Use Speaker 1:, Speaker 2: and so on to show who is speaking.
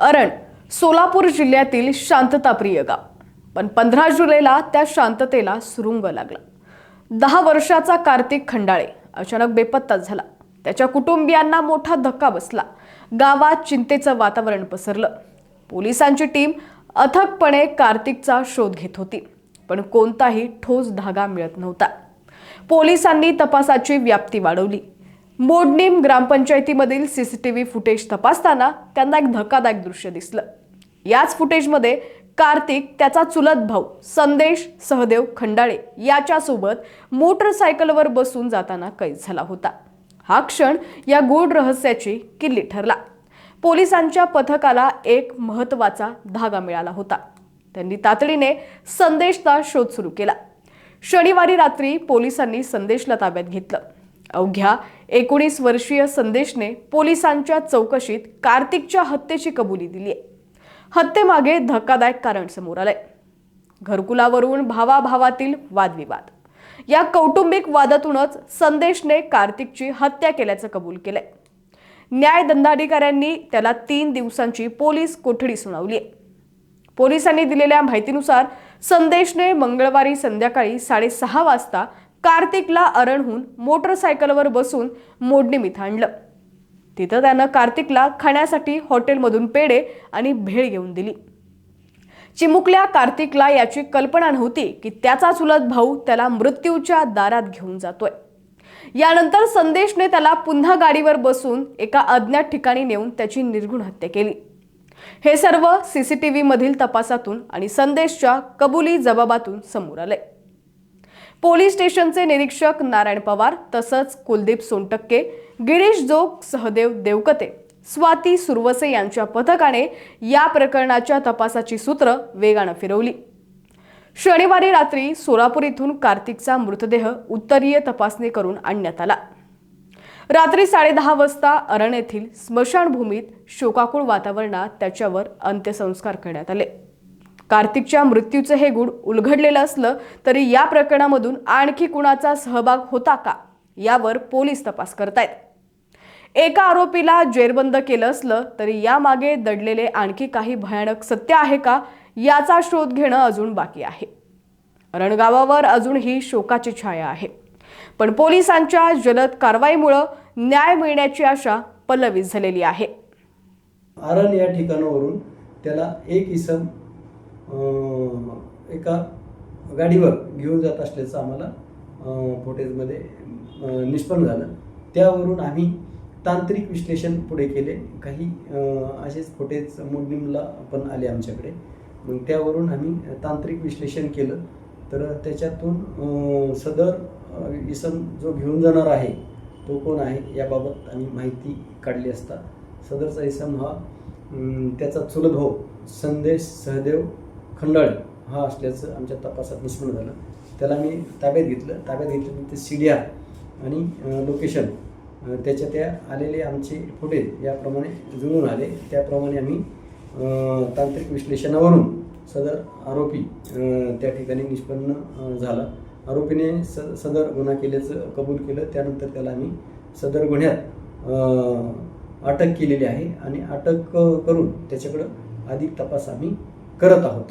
Speaker 1: अरण सोलापूर जिल्ह्यातील शांतताप्रिय गाव. पण पंधरा जुलैला त्या शांततेला सुरुंग लागला. दहा वर्षाचा कार्तिक खंडाळे अचानक बेपत्ता झाला. त्याच्या कुटुंबियांना मोठा धक्का बसला. गावात चिंतेचं वातावरण पसरलं. पोलिसांची टीम अथकपणे कार्तिकचा शोध घेत होती पण कोणताही ठोस धागा मिळत नव्हता. पोलिसांनी तपासाची व्याप्ती वाढवली. मोडनीम ग्रामपंचायतीमधील सीसीटीव्ही फुटेज तपासताना त्यांना एक धक्कादायक दृश्य दिसलं. याच फुटेजमध्ये कार्तिक त्याचा चुलत भाऊ संदेश सहदेव खंडाळे याच्यासोबत मोटरसायकलवर बसून जाताना कैद झाला होता. हा क्षण या गूढ रहस्याची किल्ली ठरला. पोलिसांच्या पथकाला एक महत्त्वाचा धागा मिळाला होता. त्यांनी तातडीने संदेशचा शोध सुरू केला. शनिवारी रात्री पोलिसांनी संदेशला ताब्यात घेतलं. अवघ्या एकोणीस वर्षीय संदेशने पोलिसांच्या चौकशीत कार्तिकच्या हत्येची कबुली दिली हत्येमागे धक्कादायक कारण समोर आलंय. घरकुलावरून भावाभावातील वादविवाद. या कौटुंबिक वादातूनच संदेशने कार्तिकची हत्या केल्याचं कबूल केलंय. न्याय दंडाधिकाऱ्यांनी त्याला तीन दिवसांची पोलीस कोठडी सुनावली आहे पोलिसांनी दिलेल्या माहितीनुसार संदेशने मंगळवारी संध्याकाळी साडेसहा वाजता कार्तिकला अरणहून मोटरसायकलवर बसून मोडणीम आणलं. तिथं त्यानं कार्तिकला खाण्यासाठी हॉटेलमधून पेढे आणि भेळ घेऊन दिली. चिमुकल्या कार्तिकला याची कल्पना नव्हती की त्याचा चुलत भाऊ त्याला मृत्यूच्या दारात घेऊन जातोय. यानंतर संदेशने त्याला पुन्हा गाडीवर बसून एका अज्ञात ठिकाणी नेऊन त्याची निर्घुण हत्या केली. हे सर्व सीसीटीव्ही मधील तपासातून आणि संदेशच्या कबुली जबाबातून समोर आलंय. पोलीस स्टेशनचे निरीक्षक नारायण पवार तसंच कुलदीप सोनटक्के गिरीश जोग सहदेव देवकते स्वाती सुरवसे यांच्या पथकाने या प्रकरणाच्या तपासाची सूत्र वेगानं फिरवली. शनिवारी रात्री सोलापूर इथून कार्तिकचा मृतदेह उत्तरीय तपासणी करून आणण्यात आला. रात्री साडेदहा वाजता अरण येथील स्मशानभूमीत शोकाकुळ वातावरणात त्याच्यावर अंत्यसंस्कार करण्यात आले. कार्तिकच्या मृत्यूचे हे गुढ उलगडलेलं असलं तरी या प्रकरणामधून आणखी कुणाचा सहभाग होता का? यावर पोलीस तपास करतायत. एका आरोपीला जेरबंद केलं असलं तरी यामागे दडलेले आणखी काही भयानक सत्य आहे का? याचा शोध घेणं अजून बाकी आहे. रणगावावर अजूनही शोकाची छाया आहे. पण पोलिसांच्या जलद कारवाईमुळं न्याय मिळण्याची आशा पल्लवित झालेली आहे.
Speaker 2: आरण या ठिकाणावरून त्याला एक इसम एका गाडीवर घेऊन जात असल्याचं आम्हाला फुटेजमध्ये निष्पन्न झालं. त्यावरून आम्ही तांत्रिक विश्लेषण पुढे केले. काही असेच फुटेज मोडणीमला पण आले आमच्याकडे. मग त्यावरून आम्ही तांत्रिक विश्लेषण केलं. तर त्याच्यातून सदर इसम जो घेऊन जाणार आहे तो कोण आहे याबाबत आम्ही माहिती काढली असता. सदरचा इसम हा त्याचा चुलत भाऊ संदेश सहदेव खंडाळे हा असल्याचं आमच्या तपासात निष्पन्न झालं. त्याला मी ताब्यात घेतलं. ताब्यात घेतल्यानंतर सी डी आर आणि लोकेशन त्याच्या त्या आलेले आमचे फुटेज याप्रमाणे जुळून आले. त्याप्रमाणे आम्ही तांत्रिक विश्लेषणावरून सदर आरोपी त्या ठिकाणी निष्पन्न झाला. आरोपीने स सदर गुन्हा केल्याचं कबूल केलं. त्यानंतर त्याला आम्ही सदर गुन्ह्यात अटक केलेली आहे आणि अटक करून त्याच्याकडं अधिक तपास आम्ही करत आहोत.